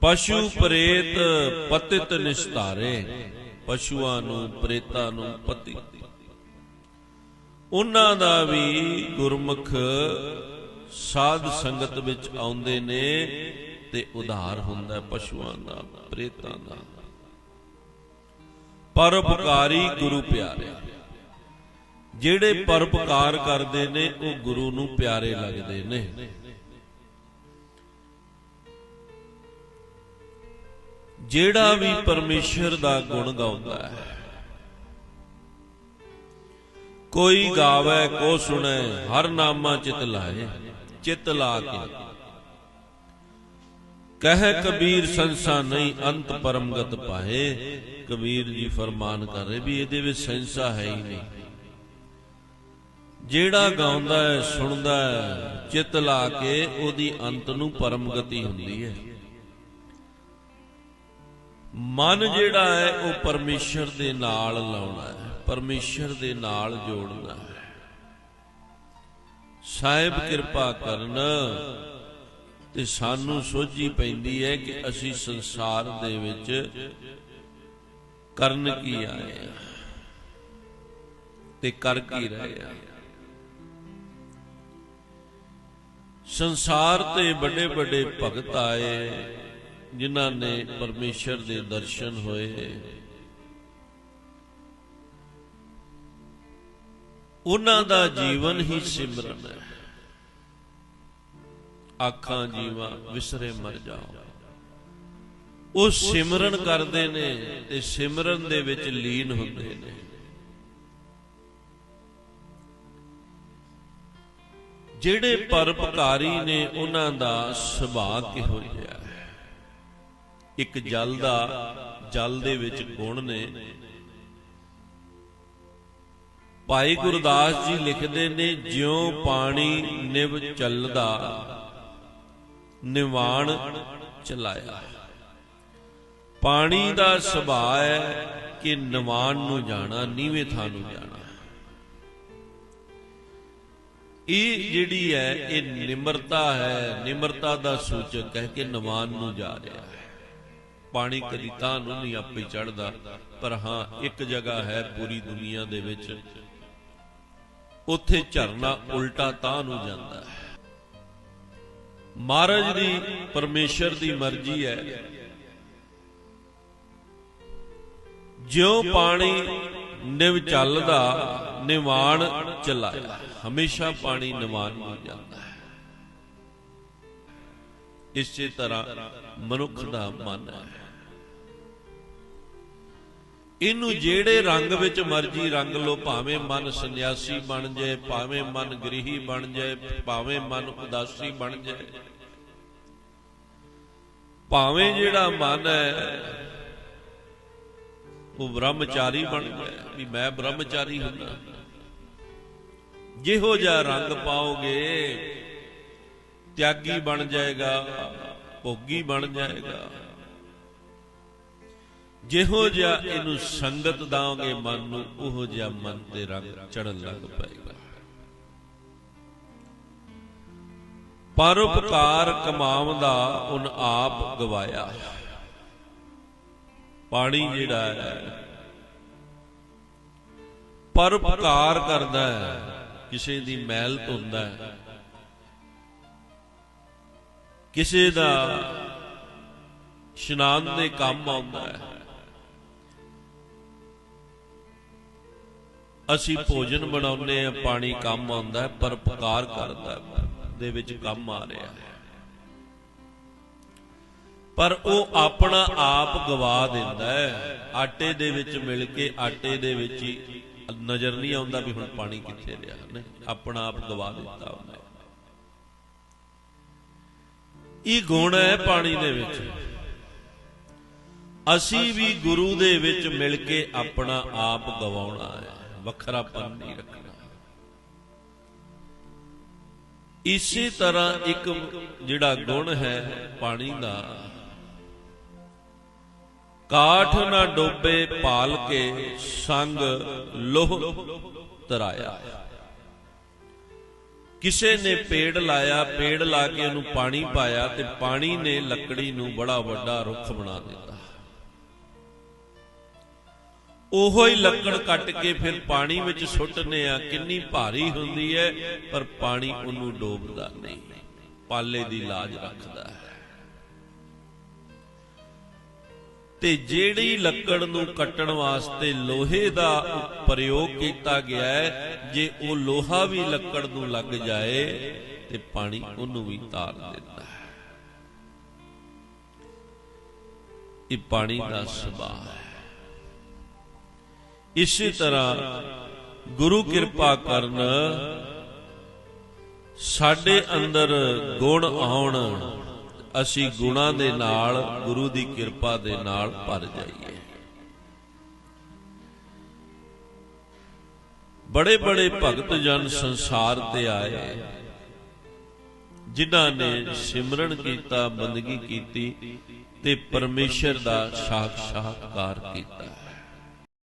ਪਸ਼ੂ ਪ੍ਰੇਤ ਪਤਿਤ ਨਿਸਤਾਰੇ, ਪਸ਼ੂਆਂ ਨੂੰ, ਪ੍ਰੇਤਾਂ ਨੂੰ ਪਤੀ। ਉਹਨਾਂ ਦਾ ਵੀ ਗੁਰਮੁਖ ਸਾਧ ਸੰਗਤ ਵਿੱਚ ਆਉਂਦੇ ਨੇ ਤੇ ਉਧਾਰ ਹੁੰਦਾ ਪਸ਼ੂਆਂ ਦਾ, ਪ੍ਰੇਤਾਂ ਦਾ। ਪਰਉਪਕਾਰੀ ਗੁਰੂ ਪਿਆਰੇ। ਜਿਹੜੇ ਪਰਉਪਕਾਰ ਕਰਦੇ ਨੇ, ਉਹ ਗੁਰੂ ਨੂੰ ਪਿਆਰੇ ਲੱਗਦੇ ਨੇ। ਜਿਹੜਾ ਵੀ ਪਰਮੇਸ਼ਰ ਦਾ ਗੁਣ ਗਾਉਂਦਾ ਹੈ। ਕੋਈ ਗਾਵੇ, ਕੋ ਸੁਣੇ, ਹਰ ਨਾਮਾ ਚਿਤ ਲਾਏ, ਚਿਤ ਲਾ ਕੇ। ਕਹਿ, ਕਬੀਰ ਸੰਸਾ ਨਹੀਂ, ਅੰਤ ਪਰਮਗਤ ਪਾਏ। ਕਬੀਰ ਜੀ ਫਰਮਾਨ ਕਰ ਰਹੇ ਵੀ ਇਹਦੇ ਵਿੱਚ ਸੰਸਾ ਹੈ ਹੀ ਨਹੀਂ। ਜਿਹੜਾ ਗਾਉਂਦਾ ਹੈ, ਸੁਣਦਾ ਹੈ, ਚਿਤ ਲਾ ਕੇ, ਉਹਦੀ ਅੰਤ ਨੂੰ ਪਰਮਗਤੀ ਹੁੰਦੀ ਹੈ। ਮਨ ਜਿਹੜਾ ਹੈ ਉਹ ਪਰਮੇਸ਼ਰ ਦੇ ਨਾਲ ਲਾਉਣਾ ਹੈ, ਪਰਮੇਸ਼ਰ ਦੇ ਨਾਲ ਜੋੜਨਾ ਹੈ। ਸਾਹਿਬ ਕਿਰਪਾ ਕਰਨ ਤੇ ਸਾਨੂੰ ਸੋਝੀ ਪੈਂਦੀ ਹੈ ਕਿ ਅਸੀਂ ਸੰਸਾਰ ਦੇ ਵਿੱਚ ਕਰਨ ਕੀ ਆਏ ਆ ਤੇ ਕਰ ਕੀ ਰਹੇ ਆ ਸੰਸਾਰ ਤੇ ਵੱਡੇ ਵੱਡੇ ਭਗਤ ਆਏ। ਜਿਨ੍ਹਾਂ ਨੇ ਪਰਮੇਸ਼ਰ ਦੇ ਦਰਸ਼ਨ ਹੋਏ। ਉਹਨਾਂ ਦਾ ਜੀਵਨ ਹੀ ਸਿਮਰਨ ਹੈ। ਆਖਾਂ ਜੀਵਾ ਵਿਸਰੇ ਮਰ ਜਾਓ। ਉਹ ਸਿਮਰਨ ਕਰਦੇ ਨੇ ਤੇ ਸਿਮਰਨ ਦੇ ਵਿੱਚ ਲੀਨ ਹੁੰਦੇ ਨੇ। ਜਿਹੜੇ ਪਰਪਕਾਰੀ ਨੇ, ਉਹਨਾਂ ਦਾ ਸੁਭਾਅ ਕਿਹੋ ਜਿਹਾ? ਇੱਕ ਜਲ ਦਾ ਜਲ ਦੇ ਵਿੱਚ ਗੁਣ ਨੇ। ਭਾਈ ਗੁਰਦਾਸ ਜੀ ਲਿਖਦੇ ਨੇ, ਜਿਉ ਪਾਣੀ ਨਿਵ ਚੱਲਦਾ, ਨਿਵਾਣ ਚਲਾਇਆ। ਪਾਣੀ ਦਾ ਸੁਭਾਅ ਹੈ ਕਿ ਨਿਵਾਣ ਨੂੰ ਜਾਣਾ, ਨੀਵੇਂ ਥਾਂ ਨੂੰ ਜਾਣਾ। ਇਹ ਜਿਹੜੀ ਹੈ, ਇਹ ਨਿਮਰਤਾ ਹੈ, ਨਿਮਰਤਾ ਦਾ ਸੂਚਕ ਹੈ ਕਿ ਨਿਵਾਣ ਨੂੰ ਜਾ ਰਿਹਾ ਹੈ। ਪਾਣੀ ਕਦੀ ਤਾਂ ਨੂੰ ਨਹੀਂ ਆਪੇ ਚੜਦਾ ਪਰ ਹਾਂ, ਇੱਕ ਜਗ੍ਹਾ ਹੈ ਪੂਰੀ ਦੁਨੀਆ ਦੇ ਵਿੱਚ। ਉੱਥੇ ਝਰਨਾ ਉਲਟਾ ਤਾਂ ਨੂੰ ਜਾਂਦਾ ਹੈ। ਮਹਾਰਾਜ ਦੀ ਪਰਮੇਸ਼ਰ ਦੀ ਮਰਜ਼ੀ ਹੈ। ਜਿਉ ਪਾਣੀ ਨਿਵ ਚੱਲਦਾ, ਨਿਵਾਣ ਚਲਾਇਆ, ਹਮੇਸ਼ਾ ਪਾਣੀ ਨਿਵਾਨ ਹੋ ਜਾਂਦਾ ਹੈ। ਇਸੇ ਤਰ੍ਹਾਂ ਮਨੁੱਖ ਦਾ ਮਨ ਹੈ। ਇਹਨੂੰ ਜਿਹੜੇ ਰੰਗ ਵਿੱਚ ਮਰਜ਼ੀ ਰੰਗ ਲੋ ਭਾਵੇਂ ਮਨ ਸੰਨਿਆਸੀ ਬਣ ਜਾਏ ਭਾਵੇਂ ਮਨ ਗ੍ਰਹੀ ਬਣ ਜਾਏ ਭਾਵੇਂ ਮਨ ਉਦਾਸੀ ਬਣ ਜਾਏ। ਭਾਵੇਂ ਜਿਹੜਾ ਮਨ ਹੈ ਉਹ ਬ੍ਰਹਮਚਾਰੀ ਬਣ ਜਾਏ ਵੀ ਮੈਂ ਬ੍ਰਹਮਚਾਰੀ ਹੁੰਦਾ। ਜਿਹੋ ਜਿਹਾ ਰੰਗ ਪਾਓਗੇ ਤਿਆਗੀ ਬਣ ਜਾਏਗਾ ਭੋਗੀ ਬਣ ਜਾਏਗਾ। ਜਿਹੋ ਜਿਹਾ ਇਹਨੂੰ ਸੰਗਤ ਦਾਓਗੇ ਮਨ ਨੂੰ ਉਹੋ ਜਿਹਾ ਮਨ ਤੇ ਰੰਗ ਚੜਨ ਲੱਗ ਪਏਗਾ। ਪਰਉਪਕਾਰ ਕਮਾਵਦਾ ਉਨ ਆਪ ਗਵਾਇਆ। ਪਾਣੀ ਜਿਹੜਾ ਹੈ ਪਰਉਪਕਾਰ ਕਰਦਾ ਹੈ ਕਿਸੇ ਦੀ ਮੈਲ ਧੋਂਦਾ ਹੈ। ਕਿਸੇ ਦਾ ਇਸ਼ਨਾਨ ਦੇ ਕੰਮ ਆਉਂਦਾ ਹੈ। ਅਸੀਂ ਭੋਜਨ ਬਣਾਉਂਦੇ ਆ ਪਾਣੀ ਕੰਮ ਆਉਂਦਾ ਪਰ ਪਕਾਰ ਕਰਦਾ ਦੇ ਵਿੱਚ ਕੰਮ ਆ ਰਿਹਾ ਹੈ। ਪਰ ਉਹ ਆਪਣਾ ਆਪ ਗਵਾ ਦਿੰਦਾ ਹੈ, ਆਟੇ ਦੇ ਵਿੱਚ ਮਿਲ ਕੇ ਆਟੇ ਦੇ ਵਿੱਚ ਹੀ ਨਜ਼ਰ ਨਹੀਂ ਆਉਂਦਾ ਵੀ ਹੁਣ ਪਾਣੀ ਕਿੱਥੇ ਰਿਹਾ ਨੇ ਆਪਣਾ ਆਪ ਗਵਾ ਦਿੱਤਾ ਉਹਨੇ। ਇਹ ਗੁਣ ਹੈ ਪਾਣੀ ਦੇ ਵਿੱਚ। ਅਸੀਂ ਵੀ ਗੁਰੂ ਦੇ ਵਿੱਚ ਮਿਲ ਕੇ ਆਪਣਾ ਆਪ ਗਵਾਉਣਾ ਹੈ। ਵੱਖਰਾਪਨ ਨਹੀਂ ਰੱਖਣਾ। ਇਸੇ ਤਰ੍ਹਾਂ ਇੱਕ ਜਿਹੜਾ ਗੁਣ ਹੈ ਪਾਣੀ ਦਾ, ਕਾਠ ਨਾ ਡੋਬੇ ਪਾਲ ਕੇ ਸੰਗ ਲੋਹ ਤਰਾਇਆ। ਕਿਸੇ ਨੇ ਪੇੜ ਲਾਇਆ, ਪੇੜ ਲਾ ਕੇ ਉਹਨੂੰ ਪਾਣੀ ਪਾਇਆ ਤੇ ਪਾਣੀ ਨੇ ਲੱਕੜੀ ਨੂੰ ਬੜਾ ਵੱਡਾ ਰੁੱਖ ਬਣਾ ਦਿੱਤਾ। ਉਹੋ ਹੀ ਲੱਕੜ ਕੱਟ ਕੇ ਫਿਰ ਪਾਣੀ ਵਿੱਚ ਸੁੱਟਨੇ ਆ। ਕਿੰਨੀ ਭਾਰੀ ਹੁੰਦੀ ਹੈ ਪਰ ਪਾਣੀ ਉਹਨੂੰ ਡੋਬਦਾ ਨਹੀਂ। ਪਾਲੇ ਦੀ ਲਾਜ ਰੱਖਦਾ ਹੈ। ਤੇ ਜਿਹੜੀ ਲੱਕੜ ਨੂੰ ਕੱਟਣ ਵਾਸਤੇ ਲੋਹੇ ਦਾ ਪ੍ਰਯੋਗ ਕੀਤਾ ਗਿਆ ਹੈ ਜੇ ਉਹ ਲੋਹਾ ਵੀ ਲੱਕੜ ਨੂੰ ਲੱਗ ਜਾਏ, ਤੇ ਪਾਣੀ ਉਹਨੂੰ ਵੀ ਤਾਰ ਦਿੰਦਾ ਹੈ। ਇਹ ਪਾਣੀ ਦਾ ਸੁਭਾਅ ਹੈ। ਇਸੇ ਤਰ੍ਹਾਂ ਗੁਰੂ ਕਿਰਪਾ ਕਰਨ ਸਾਡੇ ਅੰਦਰ ਗੁਣ ਆਉਣ, ਅਸੀਂ ਗੁਣਾਂ ਦੇ ਨਾਲ, ਗੁਰੂ ਦੀ ਕਿਰਪਾ ਦੇ ਨਾਲ ਭਰ ਜਾਈਏ। ਬੜੇ ਬੜੇ ਭਗਤ ਜਨ ਸੰਸਾਰ ਤੇ ਆਏ, ਜਿਨ੍ਹਾਂ ਨੇ ਸਿਮਰਨ ਕੀਤਾ, ਬੰਦਗੀ ਕੀਤੀ ਤੇ ਪਰਮੇਸ਼ਰ ਦਾ ਸਾਖਸ਼ਾਤਕਾਰ ਕੀਤਾ।